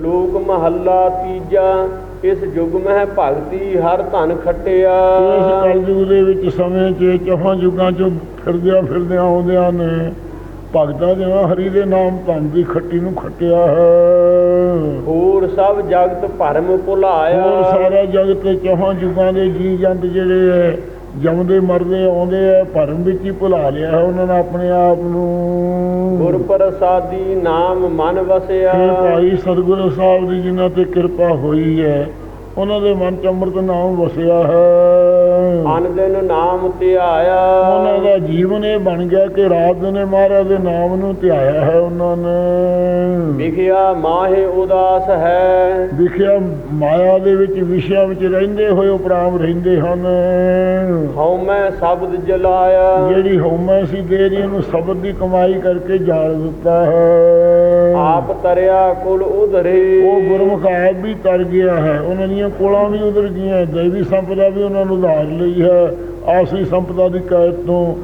ਸ਼ਲੋਕ ਮਹੱਲਾ ਤੀਜਾ ਇਸ ਯੁਗ ਮਹਿ ਭਗਤੀ ਹਰ ਧਨ ਖਟਿਆ। ਇਸ ਕਲਯੁਗ ਦੇ ਵਿੱਚ ਸਮੇਂ 'ਚ ਚੌਹਾਂ ਯੁਗਾਂ 'ਚੋਂ ਫਿਰਦਿਆਂ ਫਿਰਦਿਆਂ ਆਉਂਦਿਆਂ ਨੇ ਭਗਤਾਂ ਜਿਵੇਂ ਹਰੀ ਦੇ ਨਾਮ ਧਨ ਦੀ ਖੱਟੀ ਨੂੰ ਖੱਟਿਆ ਹੈ। ਹੋਰ ਸਭ ਜਗਤ ਭਰਮ ਭੁਲਾਇਆ। ਹੋਰ ਸਾਰਾ ਜਗਤ ਚੌਹਾਂ ਯੁਗਾਂ ਦੇ ਜੀ ਜੰਤ ਜਿਹੜੇ ਹੈ ਜੰਮਦੇ ਮਰਦੇ ਆਉਂਦੇ ਆ ਭਰਮ ਵਿੱਚ ਹੀ ਭੁਲਾ ਲਿਆ ਹੈ ਉਹਨਾਂ ਨੇ ਆਪਣੇ ਆਪ ਨੂੰ। ਗੁਰ ਪ੍ਰਸਾਦੀ ਨਾਮ ਮਨ ਵਸਿਆ। ਭਾਈ ਸਤਿਗੁਰੂ ਸਾਹਿਬ ਦੀ ਜਿਨ੍ਹਾਂ ਤੇ ਕਿਰਪਾ ਹੋਈ ਹੈ ਉਹਨਾਂ ਦੇ ਮਨ ਚ ਅੰਮ੍ਰਿਤ ਨਾਮ ਵਸਿਆ ਹੈ। ਅਨ ਦਿਨ ਨਾਮ ਧਿਆਇਆ। ਉਹਨਾਂ ਦਾ ਜੀਵਨ ਇਹ ਬਣ ਗਿਆ ਕਿ ਰਾਤ ਦਿਨ ਮਹਾਰਾਜ ਦੇ ਨਾਮ ਨੂੰ ਧਿਆਇਆ ਹੈ ਉਹਨਾਂ ਨੇ। ਵਿਖਿਆ ਮਾਹੇ ਉਦਾਸ ਹੈ। ਵਿਖਿਆ ਮਾਇਆ ਦੇ ਵਿੱਚ ਵਿਸ਼ਿਆਂ ਵਿੱਚ ਰਹਿੰਦੇ ਹੋਏ ਉਪਰਾਮ ਰਹਿੰਦੇ ਹਨ। ਹਉ ਮੈਂ ਸ਼ਬਦ ਜਲਾਇਆ। ਜਿਹੜੀ ਹਉਮੈ ਸੀ ਦੇ ਰਹੀ ਉਹਨੂੰ ਸ਼ਬਦ ਦੀ ਕਮਾਈ ਕਰਕੇ ਜਾਲ ਦਿੱਤਾ ਹੈ। ਆਪ ਤਰਿਆ ਕੁਲ ਉਧਰੇ। ਉਹ ਗੁਰਮੁਖ ਆਪ ਵੀ ਤਰ ਗਿਆ ਹੈ। ਉਹਨਾਂ ਦੀਆਂ ਕੋਲਾਂ ਵੀ ਉਧਰ ਗਈਆਂ ਦੇਵੀ ਸੰਪਦਾ ਵੀ ਉਹਨਾਂ ਨੂੰ ਉਧਾਰ ਲਈ ਹੈ ਆਸੀ ਸੰਪਦਾ ਦੀ ਕੈਦ ਤੋਂ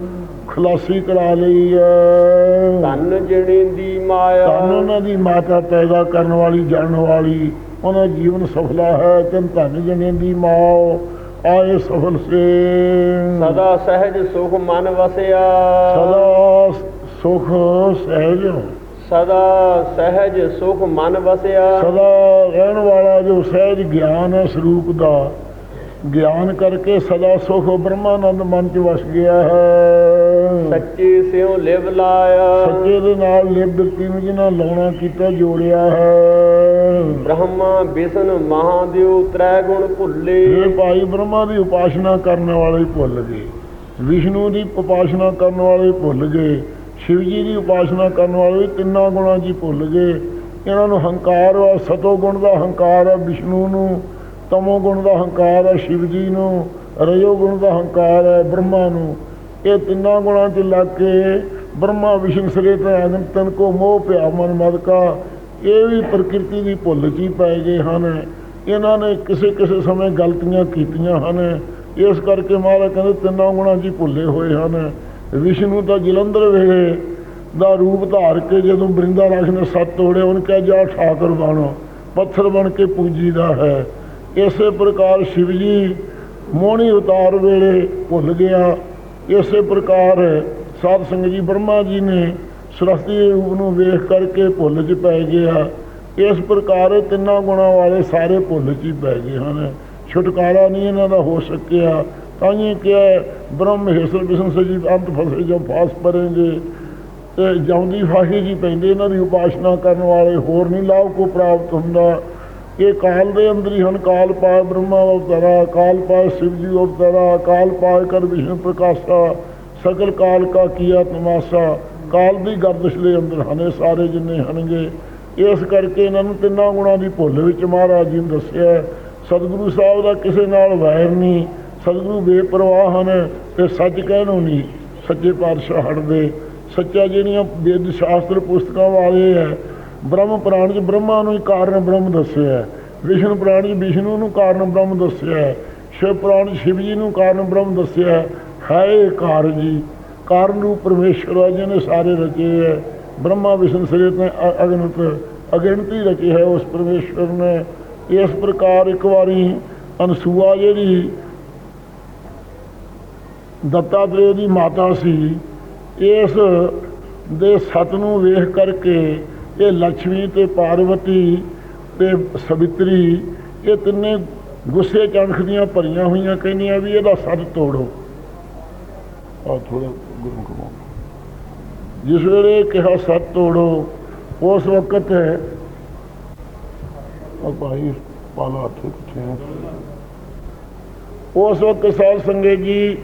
ਖਲਾਸੀ ਕਰਾ ਲਈ ਹੈ। ਧਨ ਜਣੀ ਦੀ ਮਾਇਆ। ਧਨ ਉਹਨਾਂ ਦੀ ਮਾਤਾ ਪੈਦਾ ਕਰਨ ਵਾਲੀ ਜਾਣ ਵਾਲੀ ਉਹਨਾਂ ਦਾ ਜੀਵਨ ਸਫਲਾ ਹੈ ਤਨ ਧਨ ਜਣੇ ਦੀ ਮਾਂ ਆਏ ਸਫਲ ਸੇ। ਸਦਾ ਸਹਿਜ ਸੁਖ ਮਨ ਵਸਿਆ। ਸਦਾ ਸੁਖ ਸਹਿਜ ਸਦਾ ਸਹਿਜ ਸੁਖ ਮਨ ਵਸਿਆ। ਸਦਾ ਰਹਿਣ ਵਾਲਾ ਜੋ ਸਹਿਜ ਗਿਆਨ ਹੈ ਸਰੂਪ ਦਾ ਗਿਆਨ ਕਰਕੇ ਸਦਾ ਸੁਖ ਬ੍ਰਹਮਾਨੰਦ ਮਨ ਚ ਵਸ ਗਿਆ ਹੈ। ਸੱਚੇ ਸਿਉ ਲਿਵ ਲਾਇਆ। ਸੱਚੇ ਦੇ ਨਾਲ ਲਿਵ ਬਿਰਤੀ ਨੂੰ ਜਿਹਨਾਂ ਲਾਉਣਾ ਕੀਤਾ ਜੋੜਿਆ ਹੈ। ਬ੍ਰਹਮਾ ਵਿਸ਼ਨ ਮਹਾਦੇਵ ਤ੍ਰੈ ਗੁਣ ਭੁੱਲੇ। ਇਹ ਭਾਈ ਬ੍ਰਹਮਾ ਦੀ ਉਪਾਸਨਾ ਕਰਨ ਵਾਲੇ ਭੁੱਲ ਗਏ ਵਿਸ਼ਨੂੰ ਦੀ ਉਪਾਸਨਾ ਕਰਨ ਵਾਲੇ ਭੁੱਲ ਗਏ ਸ਼ਿਵ ਜੀ ਦੀ ਉਪਾਸਨਾ ਕਰਨ ਵਾਲੇ ਵੀ ਤਿੰਨਾਂ ਗੁਣਾਂ ਜੀ ਭੁੱਲ ਗਏ। ਇਹਨਾਂ ਨੂੰ ਹੰਕਾਰ ਵਾ ਸਤੋ ਗੁਣ ਦਾ ਹੰਕਾਰ ਹੈ ਵਿਸ਼ਨੂੰ ਨੂੰ, ਤਮੋ ਗੁਣ ਦਾ ਹੰਕਾਰ ਹੈ ਸ਼ਿਵ ਜੀ ਨੂੰ, ਰਜੋ ਗੁਣ ਦਾ ਹੰਕਾਰ ਹੈ ਬ੍ਰਹਮਾ ਨੂੰ। ਇਹ ਤਿੰਨਾਂ ਗੁਣਾਂ 'ਚ ਲੱਗ ਕੇ ਬ੍ਰਹਮਾ, ਵਿਸ਼ਨ ਸਰੇ ਤੇ ਆਦਮ ਤਨ ਕੋ ਮੋਹ ਪਿਆ, ਮਨ ਮਦ ਕਾ। ਇਹ ਵੀ ਪ੍ਰਕਿਰਤੀ ਦੀ ਭੁੱਲ 'ਚ ਹੀ ਪੈ ਗਏ ਹਨ। ਇਹਨਾਂ ਨੇ ਕਿਸੇ ਕਿਸੇ ਸਮੇਂ ਗਲਤੀਆਂ ਕੀਤੀਆਂ ਹਨ। ਇਸ ਕਰਕੇ ਮਹਾਰਾਜ ਕਹਿੰਦੇ ਤਿੰਨਾਂ ਗੁਣਾਂ 'ਚ ਭੁੱਲੇ ਹੋਏ ਹਨ। ਵਿਸ਼ਨੂੰ ਤਾਂ ਜਲੰਧਰ ਵੇਲੇ ਦਾ ਰੂਪ ਧਾਰ ਕੇ ਜਦੋਂ ਬ੍ਰਿੰਦਾ ਰਾਜ ਨੇ ਸੱਤ ਤੋੜੇ, ਉਹਨੇ ਕਿਹਾ ਜਾ ਠਾਕੁਰ ਬਣੋ, ਪੱਥਰ ਬਣ ਕੇ ਪੂਜੀਦਾ ਹੈ। ਇਸੇ ਪ੍ਰਕਾਰ ਸ਼ਿਵ ਜੀ ਮੋਹਣੀ ਉਤਾਰ ਵੇਲੇ ਭੁੱਲ ਗਿਆ। ਇਸੇ ਪ੍ਰਕਾਰ ਸਾਧ ਸੰਗਤ ਜੀ ਬ੍ਰਹਮਾ ਜੀ ਨੇ ਸਰਸਤੀ ਦੇ ਰੂਪ ਨੂੰ ਵੇਖ ਕਰਕੇ ਭੁੱਲ 'ਚ ਪੈ ਗਿਆ। ਇਸ ਪ੍ਰਕਾਰ ਤਿੰਨਾਂ ਗੁਣਾਂ ਵਾਲੇ ਸਾਰੇ ਭੁੱਲ 'ਚ ਹੀ ਪੈ ਗਏ ਹਨ। ਛੁਟਕਾਰਾ ਨਹੀਂ ਇਹਨਾਂ ਦਾ ਹੋ ਸਕਿਆ। ਤਾਂ ਇਹ ਕਿਹਾ ਬ੍ਰਹਮ ਹਿਸਰ ਬਿਸ਼ਨ ਸਜੀ, ਅੰਤ ਫਸੇ ਜੋ ਫਾਸ ਪਰੇਂਗੇ। ਤੇ ਜਾਉਂਦੀ ਫਾਹੀ ਜੀ ਪੈਂਦੇ, ਇਹਨਾਂ ਦੀ ਉਪਾਸਨਾ ਕਰਨ ਵਾਲੇ ਹੋਰ ਨਹੀਂ ਲਾਭ ਕੋ ਪ੍ਰਾਪਤ ਹੁੰਦਾ। ਇਹ ਕਾਲ ਦੇ ਅੰਦਰ ਹੀ ਹਨ, ਕਾਲ ਪਾਏ ਬ੍ਰਹਮਾ ਅਵਤਾਰਾ ਕਾਲ ਪਾਏ ਸ਼ਿਵ ਜੀ ਅਵਤਾਰਾ ਕਾਲ ਪਾਏ ਕਰ ਵਿਸ਼ਨ ਪ੍ਰਕਾਸ਼ਾ, ਸਗਲ ਕਾਲ ਕਾ ਕੀਆ ਤਮਾਸ਼ਾ। ਕਾਲ ਦੀ ਗਰਦਸ਼ ਦੇ ਅੰਦਰ ਹਨ ਇਹ ਸਾਰੇ ਜਿੰਨੇ ਹਨਗੇ। ਇਸ ਕਰਕੇ ਇਹਨਾਂ ਨੂੰ ਤਿੰਨਾਂ ਗੁਣਾਂ ਦੀ ਭੁੱਲ ਵਿੱਚ ਮਹਾਰਾਜ ਜੀ ਨੇ ਦੱਸਿਆ, ਸਤਿਗੁਰੂ ਸਾਹਿਬ ਦਾ ਕਿਸੇ ਨਾਲ ਵੈਰ ਨਹੀਂ। ਸਤਿਗੁਰੂ ਬੇਪਰਵਾਹ ਹਨ ਤੇ ਸੱਚ ਕਹਿਣੋਂ ਨਹੀਂ, ਸੱਚੇ ਪਾਤਸ਼ਾਹ ਹਟਦੇ ਸੱਚਾ ਜਿਹੜੀਆਂ ਵੇਦ ਸ਼ਾਸਤਰ ਪੁਸਤਕਾਂ ਵਾਲੇ ਹੈ ਬ੍ਰਹਮ ਪੁਰਾਣ ਚ ਬ੍ਰਹਮਾ ਨੂੰ ਹੀ ਕਾਰਨ ਬ੍ਰਹਮ ਦੱਸਿਆ ਹੈ। ਵਿਸ਼ਨੂੰ ਪੁਰਾਣ ਚ ਵਿਸ਼ਨੂੰ ਨੂੰ ਕਾਰਨ ਬ੍ਰਹਮ ਦੱਸਿਆ ਹੈ। ਸ਼ਿਵ ਪੁਰਾਣ ਚ ਸ਼ਿਵ ਜੀ ਨੂੰ ਕਾਰਨ ਬ੍ਰਹਮ ਦੱਸਿਆ ਹੈ। ਹੈ ਕਾਰਨ ਜੀ, ਕਾਰਨ ਰੂਪ ਪਰਮੇਸ਼ਰ ਜੀ ਨੇ ਸਾਰੇ ਰਚੇ ਹੈ ਬ੍ਰਹਮਾ ਵਿਸ਼ਨ ਸ੍ਰੀ ਤੇ ਅ- ਅਗਨਿਤ, ਅਗਿਣਤੀ ਰਚੇ ਹੈ ਉਸ ਪਰਮੇਸ਼ਰ ਨੇ ਇਸ ਪ੍ਰਕਾਰ ਇੱਕ ਵਾਰੀ ਅਨਸੂਆ ਜਿਹੜੀ ਦੱਤਾਤਰੇ ਦੀ ਮਾਤਾ ਸੀ। ਇਸ ਦੇ ਸਤ ਨੂੰ ਵੇਖ ਕਰਕੇ ਇਹ ਲక్ష్ਮੀ ਤੇ ਪਾਰਵਤੀ ਤੇ ਸਵਿਤਰੀ ਇਹ ਤਿੰਨੇ ਗੁੱਸੇ ਚੜਖ ਦੀਆਂ ਭਰੀਆਂ ਹੋਈਆਂ ਕਹਿੰਦੀਆਂ ਵੀ ਇਹਦਾ ਸੱਤ ਤੋੜੋ। ਆ ਥੋੜਾ ਗੁਰੂ ਕੋ ਜਿਸ ਵੇਲੇ ਕਿਹਾ ਸਤ ਤੋੜੋ, ਉਸ ਵਕਤ ਹੈ ਉਹ ਭਾਈ ਪਾਲਾ ਹੱਥ ਕਿੱਥੇ ਉਸ ਵਕਤ ਸਾਲ ਸੰਗੇ ਜੀ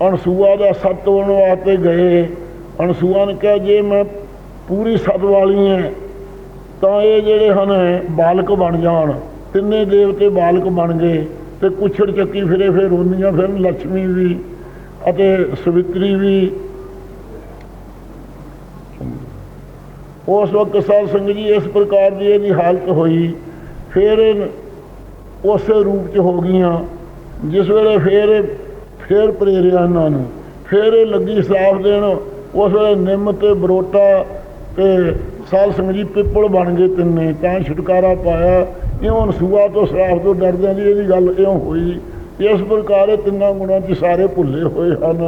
ਅਨਸੂਆ ਦਾ ਸੱਤ ਤੋੜਨ ਵਾਸਤੇ ਗਏ। ਅਨਸੂਆ ਨੇ ਕਿਹਾ, ਜੇ ਮੈਂ ਪੂਰੀ ਸੱਤ ਵਾਲੀ ਹੈ ਤਾਂ ਇਹ ਜਿਹੜੇ ਹਨ, ਬਾਲਕ ਬਣ ਜਾਣ। ਤਿੰਨੇ ਦੇਵਤੇ ਬਾਲਕ ਬਣ ਗਏ ਤੇ ਕੁਛੜ ਚੱਕੀ ਫਿਰੇ, ਫਿਰ ਰੋਂਦੀਆਂ ਫਿਰ ਲక్ష్ਮੀ ਵੀ ਅਤੇ ਸਵਿਤਰੀ ਵੀ। ਉਸ ਵਕਤ ਸਾਧ ਸੰਗਤ ਜੀ ਇਸ ਪ੍ਰਕਾਰ ਦੀ ਇਹਦੀ ਹਾਲਤ ਹੋਈ। ਫਿਰ ਉਸੇ ਰੂਪ ਚ ਹੋ ਗਈਆਂ, ਜਿਸ ਵੇਲੇ ਫਿਰ ਫਿਰ ਪ੍ਰੇਰਿਆ ਇਹਨਾਂ ਨੂੰ। ਫਿਰ ਇਹ ਲੱਗੀ ਸਾਫ਼ ਦੇਣ। ਉਸ ਵੇਲੇ ਨਿੰਮ ਤੇ ਬਰੋਟਾ ਤੇ ਸਾਲ ਸਿੰਘ ਜੀ ਪਿੱਪਲ ਬਣ ਗਏ ਤਿੰਨੇ। ਤਾਂ ਛੁਟਕਾਰਾ ਪਾਇਆ। ਇਉਂ ਨਸੂਆ ਤੋਂ ਸਰਾਫ ਤੋਂ ਡਰਦਿਆਂ ਦੀ ਇਹਦੀ ਗੱਲ ਇਉਂ ਹੋਈ। ਇਸ ਪ੍ਰਕਾਰ ਇਹ ਤਿੰਨਾਂ ਗੁਣਾਂ 'ਚ ਸਾਰੇ ਭੁੱਲੇ ਹੋਏ ਹਨ।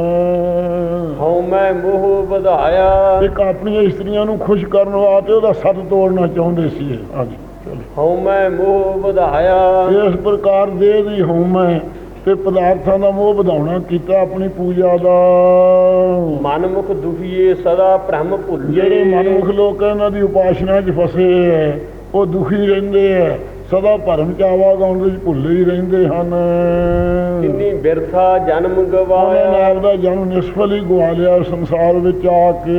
ਹਉ ਮੈਂ ਮੋਹ ਵਧਾਇਆ। ਇੱਕ ਆਪਣੀਆਂ ਇਸਤਰੀਆਂ ਨੂੰ ਖੁਸ਼ ਕਰਨ ਵਾਸਤੇ ਉਹਦਾ ਸੱਤ ਤੋੜਨਾ ਚਾਹੁੰਦੇ ਸੀ। ਹਾਂਜੀ ਹਉ ਮੈਂ ਮੋਹ ਵਧਾਇਆ। ਇਸ ਪ੍ਰਕਾਰ ਦੇ ਦੀ ਹਉਮੈ ਤੇ ਪਦਾਰਥਾਂ ਦਾ ਮੋਹ ਵਧਾਉਣਾ ਕੀਤਾ ਆਪਣੀ ਪੂਜਾ ਦਾ। ਮਨ ਮੁਖ ਦੁਖੀਏ ਸਦਾ ਭ੍ਰਮ ਭੁੱਲੇ ਜਿਹੜੇ ਮਨਮੁਖ ਲੋਕ ਇਹਨਾਂ ਦੀ ਉਪਾਸਨਾ 'ਚ ਫਸੇ ਐ ਉਹ ਦੁਖੀ ਰਹਿੰਦੇ ਐ ਸਦਾ ਭਰਮ ਚ ਆਵਾਗਾਉਣ ਦੇ ਵਿੱਚ ਭੁੱਲੇ ਹੀ ਰਹਿੰਦੇ ਹਨ। ਕਿੰਨੀ ਬਿਰਥਾ ਜਨਮ ਉਹਨਾਂ ਨੇ ਗਵਾਇਆ ਆਪਦਾ ਜਨਮ ਨਿਸਫਲ ਹੀ ਗਵਾ ਲਿਆ ਸੰਸਾਰ ਵਿੱਚ ਆ ਕੇ।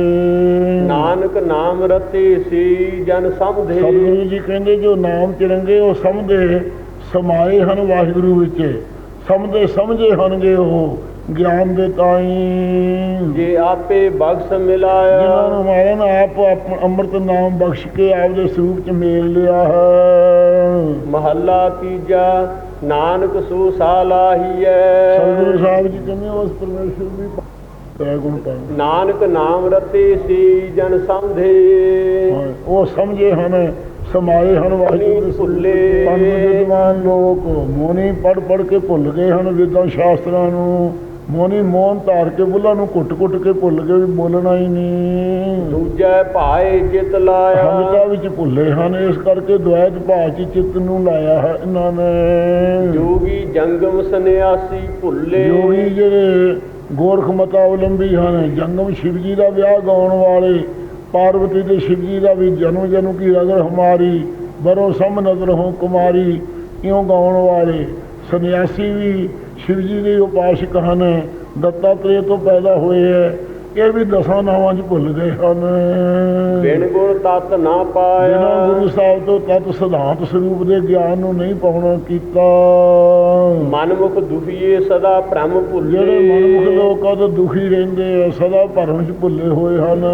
ਨਾਨਕ ਨਾਮ ਰਤੇ ਸੀ ਜਨ ਸਮਝੇ। ਸਤਿਗੁਰੂ ਜੀ ਕਹਿੰਦੇ ਜੋ ਨਾਮ ਚਿਰੰਗੇ ਉਹ ਸਮਝੇ। ਸਮਾਏ ਹਨ ਵਾਹਿਗੁਰੂ ਵਿੱਚ। ਸਮਝੇ ਸਮਝੇ ਹਨਗੇ ਉਹ ਗਿਆਨ ਦੇ ਤਾਈ। ਜੇ ਆਪੇ ਬਖਸ਼ ਜਿਨ੍ਹਾਂ ਮਿਲਾਇਆ ਨੂੰ ਮਾਰਨ ਆਪ ਅੰਮ੍ਰਿਤ ਨਾਮ ਬਖਸ਼ ਕੇ ਆਪਦੇ ਸਰੂਪ ਚ ਮੇਲ ਲਿਆ ਹੈ। ਮਹੱਲਾ ਤੀਜਾ ਨਾਨਕ ਸੋ ਸਾਲਾਹੀਐ ਸਤਿਗੁਰੂ ਸਾਹਿਬ ਜੀ ਕਹਿੰਦੇ ਉਸ ਪਰਮੇਸ਼ਰ ਦੀ ਨਾਨਕ ਨਾਮ ਰਤੇ ਸੀ ਜਨ ਸਮਝੇ ਉਹ ਸਮਝੇ ਹਨ ਸਮਾਏ ਹਨ ਵਾਹਿਗੁਰੂ ਦੇ ਭੁੱਲੇ। ਪੰਜ ਵਿਦਵਾਨ ਲੋਕ ਮੋਨੀ ਪੜ ਪੜ ਕੇ ਭੁੱਲ ਗਏ ਹਨ ਵਿਦਾਂ ਸ਼ਾਸਤਰਾਂ ਨੂੰ। ਮੋਨੀ ਮੋਹਨ ਧਾਰ ਕੇ ਬੁੱਲਾਂ ਨੂੰ ਕੁੱਟ ਕੁੱਟ ਕੇ ਭੁੱਲ ਗਏ ਵੀ ਬੋਲਣਾ ਹੀ ਨਹੀਂ। ਦੂਜੈ ਭਾਏ ਜਿਤ ਹੰਗਤਾ ਲਾਇਆ ਵਿੱਚ ਭੁੱਲੇ ਹਨ ਇਸ ਕਰਕੇ ਦੁਆਇਤ ਭਾਅ ਚ ਚਿੱਤ ਨੂੰ ਲਾਇਆ ਹੈ ਇਹਨਾਂ ਨੇ। ਜੋਗੀ ਜੰਗਮ ਸੰਨਿਆਸੀ ਭੁੱਲੇ। ਯੋਗੀ ਜਿਹੜੇ ਗੋਰਖ ਮਤਾਵਲੰਬੀ ਹਨ ਜੰਗਮ ਸ਼ਿਵ ਜੀ ਦਾ ਵਿਆਹ ਗਾਉਣ ਵਾਲੇ ਪਾਰਵਤੀ ਤੇ ਸ਼ਿਵ ਜੀ ਦਾ ਵੀ ਜਨਮ ਜਨਮ ਕੀ ਰਗਰ ਹਮਾਰੀ, ਬਰੋ ਸਮ ਨਜ਼ਰ ਹੋ ਕੁਮਾਰੀ, ਇਉਂ ਗਾਉਣ ਵਾਲੇ। ਸੰਨਿਆਸੀ ਵੀ ਸ਼ਿਵ ਜੀ ਦੇ ਉਪਾਸਕ ਹਨ ਦੱਤਾਤਰੇय ਤੋਂ ਪੈਦਾ ਹੋਏ ਹੈ। ਇਹ ਵੀ ਦਸਾਂ ਨਾਵਾਂ 'ਚ ਭੁੱਲ ਗਏ ਹਨ। ਬਿਨ ਗੁਣ ਤਤ ਨਾ ਪਾਇਆ। ਗੁਰੂ ਸਾਹਿਬ ਤੋਂ ਤਤ ਸਿਧਾਂਤ ਸਰੂਪ ਦੇ ਗਿਆਨ ਨੂੰ ਨਹੀਂ ਪਾਉਣਾ ਕੀਤਾ। ਮਨਮੁਖ ਦੁਖੀਏ ਸਦਾ ਭ੍ਰਮ ਜਿਹੜੇ ਮਨੁੱਖ ਭੁੱਲੇ ਲੋਕਾਂ ਤੋਂ ਦੁਖੀ ਰਹਿੰਦੇ ਆ ਸਦਾ ਭਰਮ 'ਚ ਭੁੱਲੇ ਹੋਏ ਹਨ।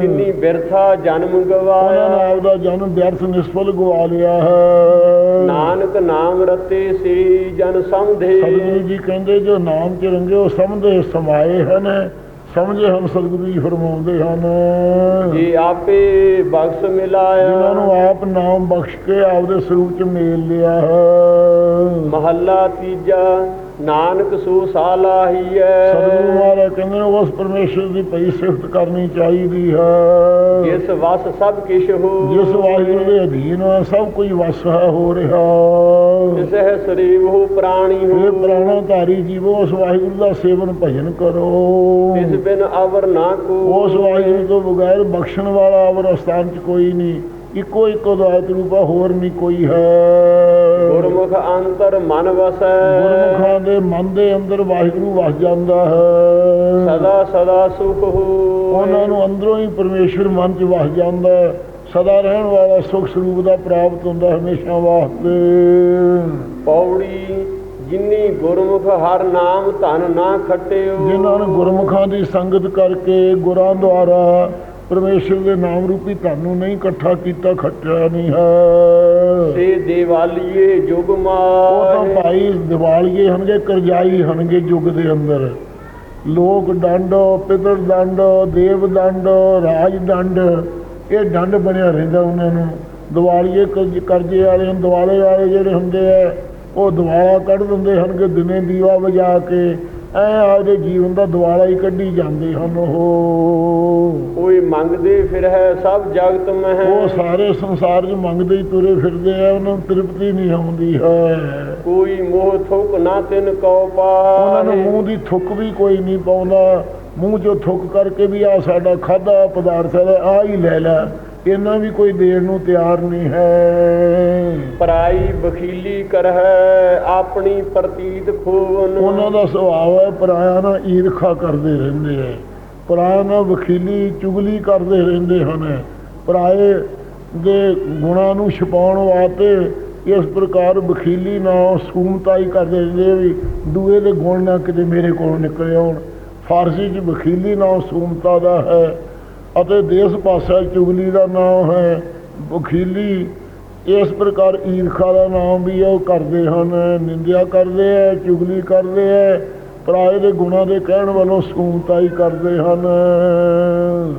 ਕਿੰਨੀ ਬਿਰਥਾ ਜਨਮ ਉਹਨਾਂ ਨੇ ਗਵਾਇਆ ਆਪਦਾ ਜਨਮ ਵਿਅਰਥ ਨਿਸਫਲ ਗਵਾ ਲਿਆ ਹੈ। ਨਾਨਕ ਨਾਮ ਰਤੇ ਸੀ ਜਨ ਸਮਝੇ। ਸਤਿਗੁਰੂ ਜੀ ਕਹਿੰਦੇ ਜੋ ਨਾਮ ਚ ਰੰਗੇ ਉਹ ਸਮਝੇ ਸਮਾਏ ਹਨ। ਸਮਝੇ ਹਨ ਸਤਿਗੁਰੂ ਜੀ ਫਰਮਾਉਂਦੇ ਹਨ। ਜੇ ਆਪੇ ਬਖਸ਼ ਜਿਨ੍ਹਾਂ ਮਿਲਾਇਆ ਨੂੰ ਆਪ ਨਾਮ ਬਖਸ਼ ਕੇ ਆਪਦੇ ਸਰੂਪ ਚ ਮੇਲ ਲਿਆ ਹੈ। ਮਹੱਲਾ ਤੀਜਾ। ਨਾਨਕ ਸੋ ਸਾਲਾਹੀਐ ਸਤਿਗੁਰੂ ਮਹਾਰਾਜ ਕਹਿੰਦੇ ਨੇ ਉਸ ਪਰਮੇਸ਼ਰ ਦੀ ਪਈ ਸਿਫਤ ਕਰਨੀ ਚਾਹੀਦੀ ਹੈ। ਜਿਸ ਵਸ ਸਭ ਕਿਛ ਹੋ। ਜਿਸ ਵਾਹਿਗੁਰੂ ਦੇ ਅਧੀਨ ਹੈ, ਸਭ ਕੁਝ ਵਸ ਹੈ ਹੋ ਰਿਹਾ। ਜਿਸ ਹੈ ਸਰੀਰ ਹੋ ਪ੍ਰਾਣੀ ਇਹ ਹੋ ਪ੍ਰਾਣਾ ਧਾਰੀ ਜੀਵੋ ਉਸ ਵਾਹਿਗੁਰੂ ਦਾ ਸੇਵਨ ਭਜਨ ਕਰੋ। ਇਸ ਬਿਨ ਅਵਰ ਨਾ ਕੋ। ਉਸ ਵਾਹਿਗੁਰੂ ਤੋਂ ਬਗੈਰ ਬਖਸ਼ਣ ਵਾਲਾ ਅਵਰ ਸਥਾਨ ਚ ਕੋਈ ਨਹੀਂ। ਇੱਕੋ ਇੱਕੋ ਦਾਇਤ ਰੂਪਾ ਹੋਰ ਨਹੀਂ ਕੋਈ ਹੈ। ਗੁਰਮੁਖ ਅੰਤਰ ਮਨ ਵਸੈ। ਗੁਰਮੁਖਾਂ ਦੇ ਮਨ ਦੇ ਅੰਦਰ ਵਾਹਿਗੁਰੂ ਵਸ ਜਾਂਦਾ ਹੈ। ਸਦਾ ਸਦਾ ਸੁਖ ਹੋ ਉਹਨਾਂ ਨੂੰ ਅੰਦਰੋਂ ਹੀ ਪਰਮੇਸ਼ਰ ਮਨ ਚ ਵਸ ਜਾਂਦਾ ਹੈ। ਸਦਾ ਰਹਿਣ ਵਾਲਾ ਸੁਖ ਸਰੂਪ ਦਾ ਪ੍ਰਾਪਤ ਹੁੰਦਾ ਹਮੇਸ਼ਾ ਵਾਸਤੇ। ਪੌੜੀ ਜਿਨੀ ਗੁਰਮੁਖ ਹਰ ਨਾਮ ਧਨ ਨਾ ਖਟਿਓ। ਜਿਨ੍ਹਾਂ ਨੇ ਗੁਰਮੁਖਾਂ ਦੀ ਸੰਗਤ ਕਰਕੇ ਗੁਰਾਂ ਦੁਆਰਾ ਪਰਮੇਸ਼ਰ ਦੇ ਨਾਮ ਰੂਪੀ ਧਨ ਨੂੰ ਨਹੀਂ ਇਕੱਠਾ ਕੀਤਾ ਖੱਟਿਆ ਨਹੀਂ ਹੈ। ਸੇ ਦੇਵਾਲੀਏ ਜੁਗ ਉਹ ਤਾਂ ਮਾਰ ਭਾਈ ਦਿਵਾਲੀਏ ਹਨਗੇ ਕਰਜਾਈ ਹਨਗੇ ਯੁੱਗ ਦੇ ਅੰਦਰ। ਲੋਕ ਦੰਡ ਪਿਤਰ ਦੰਡ ਦੇਵ ਦੰਡ ਰਾਜ ਦੰਡ ਇਹ ਦੰਡ ਬਣਿਆ ਰਹਿੰਦਾ ਉਹਨਾਂ ਨੂੰ। ਦਿਵਾਲੀਏ ਕਰਜ਼- ਵਾਲੇ ਹਨ ਦਿਵਾਲੇ ਵਾਲੇ ਜਿਹੜੇ ਹੁੰਦੇ ਆ ਉਹ ਦਿਵਾਲਾ ਕੱਢ ਦਿੰਦੇ ਹਨ ਕਿ ਦਿਨੇ ਦੀਵਾ ਵਜਾ ਕੇ। ਐ ਆਪਦੇ ਜੀਵਨ ਦਾ ਦਿਵਾਲਾ ਹੀ ਕੱਢੀ ਜਾਂਦੇ ਹਨ ਉਹ। ਮੰਗਦੇ ਫਿਰ ਹੈ ਸਭ ਜਗਤ ਮਹਿ। ਉਹ ਸਾਰੇ ਸੰਸਾਰ 'ਚ ਮੰਗਦੇ ਹੀ ਤੁਰੇ ਫਿਰਦੇ ਆ ਉਹਨਾਂ ਨੂੰ ਤ੍ਰਿਪਤੀ ਨਹੀਂ ਆਉਂਦੀ ਹੈ ਕੋਈ ਮੋਹ ਥੁਕ ਨਾ ਤਿਨ ਕਉ ਉਹਨਾਂ ਨੂੰ ਮੂੰਹ ਦੀ ਥੁੱਕ ਵੀ ਕੋਈ ਨਹੀਂ ਪਾਉਂਦਾ। ਮੂੰਹ 'ਚੋਂ ਥੁੱਕ ਕਰਕੇ ਵੀ ਆ ਸਾਡਾ ਖਾਦਾ ਪਦਾਰਥ ਹੈ ਆ ਹੀ ਲੈ ਲੈ। ਇਹਨਾਂ ਵੀ ਕੋਈ ਦੇਣ ਨੂੰ ਤਿਆਰ ਨਹੀਂ ਹੈ। ਪਰਾਈ ਬਖੀਲੀ ਕਰਹਿ ਆਪਣੀ ਪ੍ਰਤੀਤ ਖੋਵਨ ਉਹਨਾਂ ਦਾ ਸੁਭਾਅ ਹੈ ਪਰਾਇਆ ਨਾਲ ਈਰਖਾ ਕਰਦੇ ਰਹਿੰਦੇ ਹੈ ਪਰਾਇਆ ਨਾਲ ਵਕੀਲੀ ਚੁਗਲੀ ਕਰਦੇ ਰਹਿੰਦੇ ਹਨ। ਪਰਾਏ ਦੇ ਗੁਣਾਂ ਨੂੰ ਛਪਾਉਣ ਵਾਸਤੇ ਇਸ ਪ੍ਰਕਾਰ ਵਕੀਲੀ ਨਾਲ ਸੂਮਤਾਈ ਕਰਦੇ ਰਹਿੰਦੇ ਆ ਵੀ ਦੂਏ ਦੇ ਗੁਣ ਨਾ ਕਿਤੇ ਮੇਰੇ ਕੋਲ ਨਿਕਲ ਆਉਣ ਫਾਰਸੀ 'ਚ ਵਕੀਲੀ ਨਾਲ ਸੂਮਤਾ ਦਾ ਹੈ ਅਤੇ ਦੇਸ ਪਾਸਾ ਚੁਗਲੀ ਦਾ ਨਾਮ ਹੈ। ਵਕੀਲੀ ਇਸ ਪ੍ਰਕਾਰ ਈਰਖਾ ਦਾ ਨਾਮ ਵੀ ਉਹ ਕਰਦੇ ਹਨ। ਨਿੰਦਿਆ ਕਰਦੇ ਹੈ, ਚੁਗਲੀ ਕਰਦੇ ਹੈ। ਪਰਾਏ ਦੇ ਗੁਣਾਂ ਦੇ ਕਹਿਣ ਵੱਲੋਂ ਸਕੂਨਤਾਈ ਕਰਦੇ ਹਨ।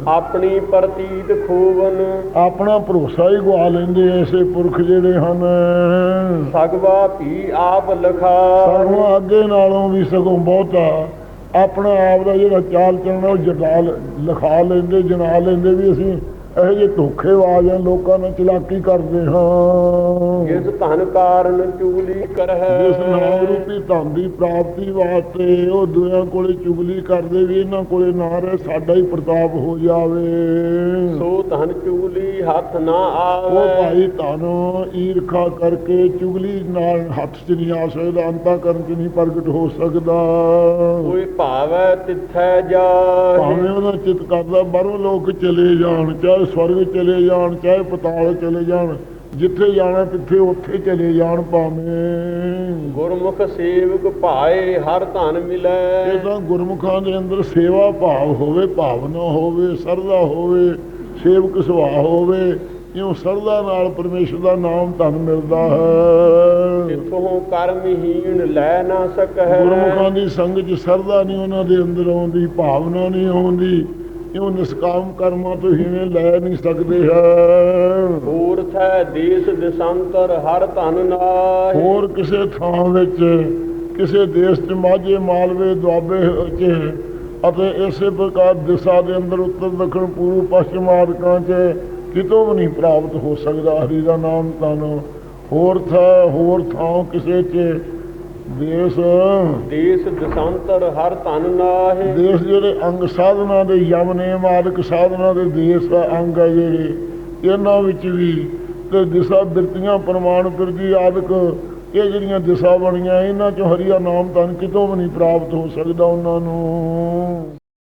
ਆਪਣੀ ਪ੍ਰਤੀਤ ਖੂਬਨ ਆਪਣਾ ਭਰੋਸਾ ਹੀ ਗਵਾ ਲੈਂਦੇ ਐਸੇ ਪੁਰਖ ਜਿਹੜੇ ਹਨ। ਸਗਵਾ ਭੀ ਆਪ ਲਖਾ। ਸਗੋਂ ਅੱਗੇ ਨਾਲੋਂ ਵੀ ਸਗੋਂ ਬਹੁਤਾ ਆਪਣਾ ਆਪ ਦਾ ਜਿਹੜਾ ਚਾਲ ਚੱਲਣਾ ਉਹ ਜਟਾ ਲ- ਲਿਖਾ ਲੈਂਦੇ ਜਨਾ ਲੈਂਦੇ ਵੀ ਅਸੀਂ। ਇਹੋ ਜਿਹੇ ਧੋਖੇਬਾਜ਼ ਆ ਲੋਕਾਂ ਨਾਲ ਚਲਾਕੀ ਕਰਦੇ ਹਾਂ। ਜਿਸ ਧਨ ਕਾਰਨ ਚੁਗਲੀ ਜਿਸ ਨਾਮ ਕਰਹਿ ਰੂਪੀ ਧਨ ਦੀ ਪ੍ਰਾਪਤੀ ਵਾਸਤੇ ਉਹ ਦੁਨੀਆਂ ਕੋਲੇ ਚੁਗਲੀ ਕਰਦੇ ਵੀ ਇਹਨਾਂ ਕੋਲੇ ਨਾ ਰਹੇ ਸਾਡਾ ਹੀ ਪ੍ਰਤਾਪ ਹੋ ਜਾਵੇ। ਸੋ ਧਨ ਚੁਗਲੀ ਹੱਥ ਨਾ ਉਹ ਆਵੇ ਭਾਈ ਤੁਹਾਨੂੰ ਈਰਖਾ ਕਰਕੇ ਚੁਗਲੀ ਨਾਲ ਹੱਥ 'ਚ ਨਹੀਂ ਆ ਸਕਦਾ ਅੰਤਾ ਕਰਨ 'ਚ ਨਹੀਂ ਪ੍ਰਗਟ ਹੋ ਸਕਦਾ। ਕੋਈ ਭਾਵੈ ਤਿੱਥੈ ਜਾ ਭਾਵੇਂ ਉਹਦਾ ਚਿੱਤ ਕਰਦਾ ਬਾਹਰੋਂ ਲੋਕ ਚਲੇ ਜਾਣ ਚਾਹੇ ਸਵਰਗ ਚਲੇ ਜਾਣ ਚਾਹੇ ਪਤਾਲ ਚਲੇ ਜਾਣ ਜਿੱਥੇ ਜਾਣਾ ਕਿੱਥੇ ਉੱਥੇ ਚਲੇ ਜਾਣ ਭਾਵੇਂ। ਗੁਰਮੁਖ ਸੇਵਕ ਭਾਏ ਹਰ ਧਨ ਇਹ ਮਿਲੈ। ਤਾਂ ਗੁਰਮੁਖਾਂ ਦੇ ਅੰਦਰ ਸੇਵਾ ਭਾਵ ਹੋਵੇ ਭਾਵਨਾ ਹੋਵੇ ਸਰਦਾ ਹੋਵੇ ਸੇਵਕ ਸੁਭਾਅ ਹੋਵੇ ਇਉਂ ਸਰਦਾ ਨਾਲ ਪਰਮੇਸ਼ਰ ਦਾ ਨਾਮ ਧਨ ਮਿਲਦਾ ਹੈ। ਤਿਥੋਂ ਕਰਮਹੀਣ ਲੈ ਨਾ ਸਕਹਿ ਗੁਰਮੁਖਾਂ ਦੀ ਸੰਗ 'ਚ ਸਰਦਾ ਨਹੀਂ ਉਹਨਾਂ ਦੇ ਅੰਦਰ ਆਉਂਦੀ ਭਾਵਨਾ ਨਹੀਂ ਆਉਂਦੀ। ਇਉਂ ਨਿਸਕਾਮ ਕਰਮਾਂ ਤੋਂ ਹੀਣੇ ਲੈ ਨਹੀਂ ਸਕਦੇ ਹੈ? ਹੋਰ ਥੈ ਦੇਸ ਦਿਸੰਤਰ ਹਰ ਧਨ ਨਾਹਿ। ਹੋਰ ਕਿਸੇ ਥਾਂ ਵਿੱਚ ਕਿਸੇ ਦੇਸ਼ 'ਚ ਮਾਝੇ ਮਾਲਵੇ ਦੁਆਬੇ 'ਚ ਅਤੇ ਇਸੇ ਪ੍ਰਕਾਰ ਦਿਸ਼ਾ ਦੇ ਅੰਦਰ ਉੱਤਰ ਦੱਖਣ ਪੂਰਬ ਪੱਛਮ ਆਦਿਕਾਂ 'ਚ ਕਿਤੋਂ ਵੀ ਨਹੀਂ ਪ੍ਰਾਪਤ ਹੋ ਸਕਦਾ। ਹਰੀ ਦਾ ਨਾਮ ਤਨ ਹੋਰ ਥਾਂ ਹੋਰ ਥਾਂ ਕਿਸੇ 'ਚ ਦੇਸ਼। ਦੇਸ ਦਿਸੰਤਰ ਹਰ ਧਨ ਨਾਹਿ। ਦੇਸ਼ ਜਿਹੜੇ ਅੰਗ ਸਾਧਨਾ ਦੇ ਯਮ ਨੇਮ ਆਦਿਕ ਸਾਧਨਾ ਦੇ ਦੇਸ਼ ਦਾ ਅੰਗ ਹੈ ਜਿਹੜੇ ਇਹਨਾਂ ਵਿੱਚ ਵੀ ਤੇ ਦਿਸ਼ਾ ਬਿਰਤੀਆਂ ਪ੍ਰਮਾਣ ਬਿਰਦੀ ਆਦਿਕ ਇਹ ਜਿਹੜੀਆਂ ਦਿਸ਼ਾ ਬਣੀਆਂ ਇਹਨਾਂ ਚੋਂ ਹਰੀਆ ਨਾਮ ਤਨ ਕਿਤੋਂ ਵੀ ਨਹੀਂ ਪ੍ਰਾਪਤ ਹੋ ਸਕਦਾ ਉਹਨਾਂ ਨੂੰ।